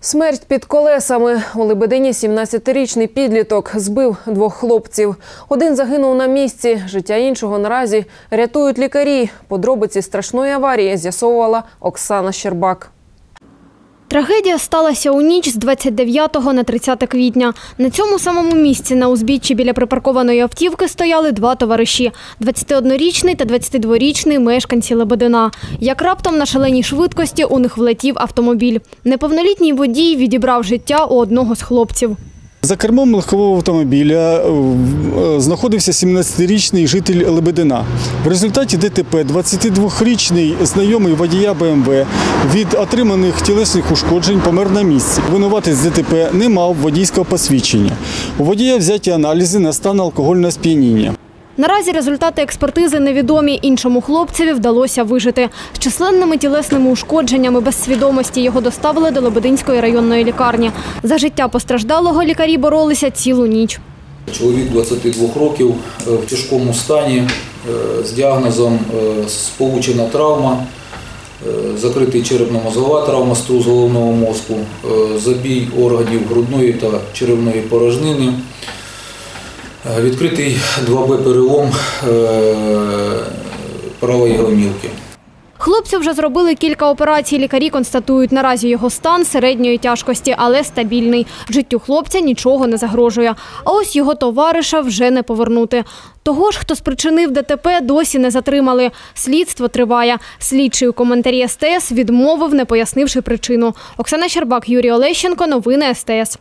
Смерть під колесами. У Лебедині 17-річний підліток збив двох хлопців. Один загинув на місці, життя іншого наразі рятують лікарі. Подробиці страшної аварії з'ясовувала Оксана Щербак. Трагедія сталася у ніч з 29 на 30 квітня. На цьому самому місці на узбіччі біля припаркованої автівки стояли два товариші – 21-річний та 22-річний мешканці Лебедина. Як раптом на шаленій швидкості у них влетів автомобіль. Неповнолітній водій відібрав життя у одного з хлопців. За кермом легкового автомобіля е, е, знаходився 17-річний житель Лебедина. В результаті ДТП 22-річний знайомий водія БМВ від отриманих тілесних ушкоджень помер на місці. Винуватець ДТП не мав водійського посвідчення. У водія взяті аналізи на стан алкогольного сп'яніння. Наразі результати експертизи невідомі. Іншому хлопцеві вдалося вижити. З численними тілесними ушкодженнями без свідомості його доставили до Лебединської районної лікарні. За життя постраждалого лікарі боролися цілу ніч. Чоловік 22 років е, в тяжкому стані е, з діагнозом е, сполучена травма, закритий черепно-мозгова травма струс головного мозку, забій органів грудної та черевної порожнини, відкритий 2Б перелом е, правої гомілки. Хлопцю вже зробили кілька операцій. Лікарі констатують наразі його стан середньої тяжкості, але стабільний. Життю хлопця нічого не загрожує. А ось його товариша вже не повернути. Того ж, хто спричинив ДТП, досі не затримали. Слідство триває. Слідчий у коментарі СТС відмовив, не пояснивши причину. Оксана Щербак, Юрій Олещенко. Новини СТС.